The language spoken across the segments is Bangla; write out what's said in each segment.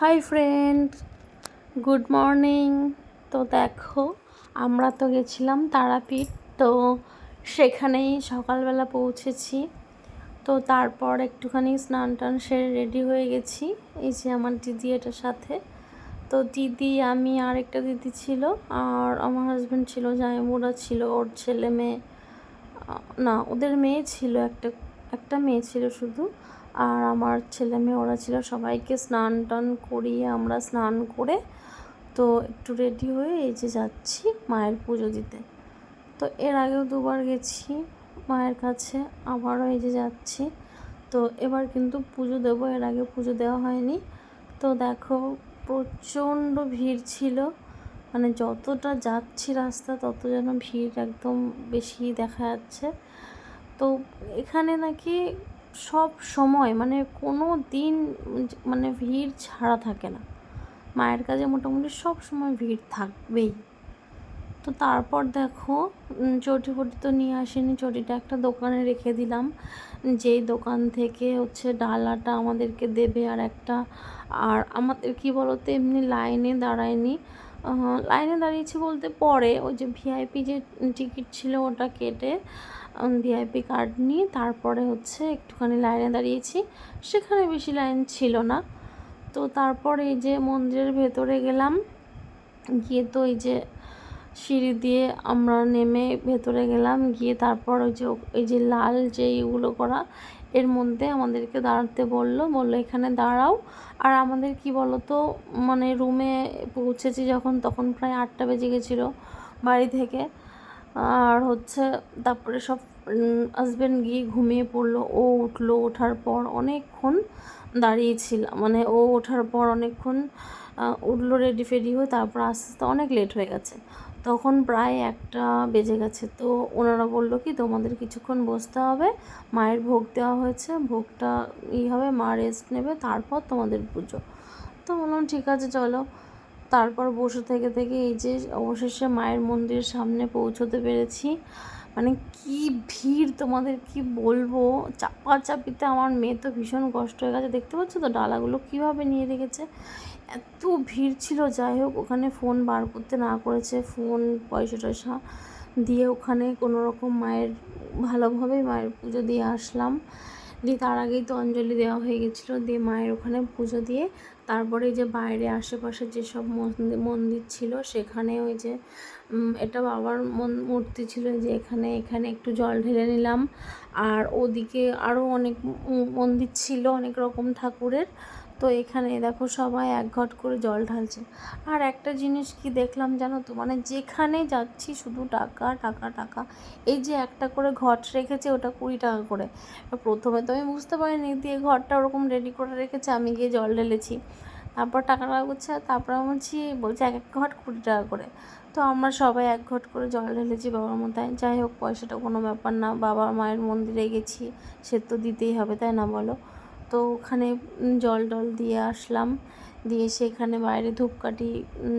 Hi friend, good morning. তো দেখো, আমরা তো গেছিলাম তারাপীঠ, তো সেখানেই সকালবেলা পৌঁছেছি। তো তারপর একটুখানি স্নান টান সেরে রেডি হয়ে গেছি, এই যে আমার দিদি এটার সাথে। তো দিদি, আমি আর একটা দিদি ছিল, আর আমার হাজব্যান্ড ছিল জামাইবুড়া ছিল, ওর ছেলে মেয়ে না, ওদের মেয়ে ছিল একটা একটা মেয়ে ছিল শুধু। আর আমার ছেলে মেয়ে, ওরা ছিল সবাইকে স্নান টান করিয়ে আমরা স্নান করে তো একটু রেডি হয়ে এই যে যাচ্ছি মায়ের পুজো দিতে। তো এর আগেও দুবার গেছি মায়ের কাছে, আবারও এই যে যাচ্ছি। তো এবার কিন্তু পুজো দেবো, এর আগে পুজো দেওয়া হয়নি। তো দেখো প্রচণ্ড ভিড় ছিল মানে যতটা যাচ্ছি রাস্তা তত যেন ভিড় একদম বেশি দেখা যাচ্ছে। তো এখানে নাকি সব সময় মানে কোনো দিন মানে ভিড় ছাড়া থাকে না। মায়ের কাছে মোটামুটি সব সময় ভিড় থাকবেই। তো তারপর দেখো চটি ফটি তো নিয়ে আসিনি, চটিটা একটা দোকানে রেখে দিলাম। যেই দোকান থেকে হচ্ছে ডালাটা আমাদেরকে দেবে আর একটা, আর আমাদের কি বলতো, এমনি লাইনে দাঁড়ায়নি। লাইনে দাঁড়িয়েছি বলতে পরে ওই যে ভিআইপি যে টিকিট ছিল ওটা কেটে ভিআইপি কার্ড নিয়ে তারপরে হচ্ছে একটুখানি লাইনে দাঁড়িয়েছি। সেখানে বেশি লাইন ছিল না। তো তারপর এই যে মন্দিরের ভেতরে গেলাম। গিয়ে তো এই যে সিঁড়ি দিয়ে আমরা নেমে ভেতরে গেলাম। গিয়ে তারপর ওই যে এই যে লাল যে ইগুলো করা এর মধ্যে আমাদেরকে দাঁড়াতে বলল বলল, এখানে দাঁড়াও। আর আমাদের কি বলতো মানে রুমে পৌঁছেছি যখন, তখন প্রায় আটটা বেজে গেছিল বাড়ি থেকে। আর হচ্ছে তারপরে সব হাজব্যান্ড গিয়ে ঘুমিয়ে পড়ল। ও উঠল, ওঠার পর অনেকক্ষণ দাঁড়িয়েছিল মানে ও ওঠার পর অনেকক্ষণ উঠল রেডি ফেডি হয়ে, তারপর আস্তে আস্তে অনেক লেট হয়ে গেছে। তখন প্রায় একটা বেজে গেছে। তো ওনারা বলল কি, তোমাদের কিছুক্ষণ বসতে হবে। মায়ের ভোগ দেওয়া হয়েছে। ভোগটা ই হবে, মা রেস্ট নেবে, তারপর তোমাদের পুজো। তো বললাম, ঠিক আছে, চলো। তারপর বসে থেকে থেকে এই যে অবশেষে মায়ের মন্দিরের সামনে পৌঁছতে পেরেছি। মানে কি ভিড় তোমাদের, কি বলব? চাপাচাপিতে আমার মেয়ে তো ভীষণ কষ্ট হয়ে গেছে। দেখতে পাচ্ছ তো ডালাগুলো কীভাবে নিয়ে রেখেছে? এত ভিড় ছিল, যাই হোক, ওখানে ফোন বার করতে না করেছে। ফোন, পয়সা টয়সা দিয়ে ওখানে কোনো রকম মায়ের, ভালোভাবেই মায়ের পুজো দিয়ে আসলাম। দিয়ে তার আগেই তো অঞ্জলি দেওয়া হয়ে গেছিল। দিয়ে মায়ের ওখানে পুজো দিয়ে তারপরে যে বাইরে আশেপাশে যেসব মন্দির মন্দির ছিল, সেখানে ওই যে এটা বাবার মূর্তি ছিল যে এখানে এখানে একটু জল ঢেলে নিলাম। আর ওদিকে আরও অনেক মন্দির ছিল, অনেক রকম ঠাকুরের। তো এখানে দেখো সবাই এক ঘট করে জল ঢালছে। আর একটা জিনিস কি দেখলাম জানো তো? মানে যেখানে যাচ্ছি শুধু টাকা টাকা টাকা। এই যে একটা করে ঘট রেখেছে ওটা কুড়ি টাকা করে। প্রথমে তো আমি বুঝতে পারিনি দিয়ে ঘরটা ওরকম রেডি করে রেখেছে, আমি গিয়ে জল ঢেলেছি। তারপর টাকা লাগুচ্ছে তারপর আমি বলছি, বলছে এক এক ঘট কুড়ি টাকা করে। তো আমরা সবাই এক ঘট করে জল ঢেলেছি বাবার মতায় যাই হোক, পয়সাটা কোনো ব্যাপার না, বাবা মায়ের মন্দিরে গেছি, সে তো দিতেই হবে, তাই না বলো? তো ওখানে জল টল দিয়ে আসলাম। দিয়ে সেখানে বাইরে ধূপকাঠি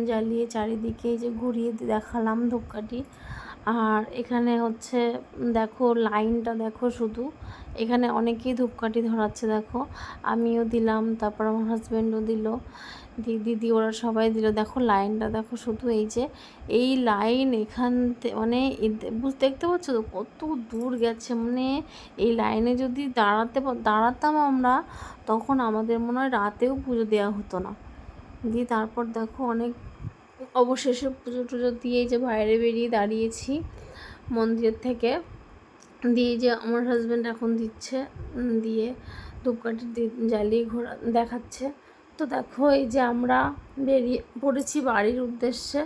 জ্বালিয়ে চারিদিকে যে ঘুরিয়ে দেখালাম ধূপকাঠি। আর এখানে হচ্ছে দেখো লাইনটা দেখো শুধু। এখানে অনেকেই ধূপকাঠি ধরাচ্ছে, দেখো। আমিও দিলাম, তারপর আমার হাজব্যান্ডও দিল। দিদি ওরা সবাই দিল। দেখো লাইনটা, দেখো শুধু এই যে, এই লাইন এখান মানে এ- বুঝ- দেখতে পাচ্ছ তো কত দূর গেছে। মানে এই লাইনে যদি দাঁড়াতে দাঁড়াতাম আমরা, তখন আমাদের মনে হয় রাতেও পুজো দেওয়া হতো না। দিয়ে তারপর দেখো অনেক অবশেষে পুজো টুজো দিয়ে যে বাইরে বেরিয়ে দাঁড়িয়েছি মন্দিরের থেকে। দিয়ে যে আমার হাজব্যান্ড এখন দিচ্ছে দিয়ে ধূপকাঠি জ্বালিয়ে ঘোরা, দেখাচ্ছে। তো দেখো এই যে আমরা বেরিয়ে পড়েছি বাড়ির উদ্দেশ্যে।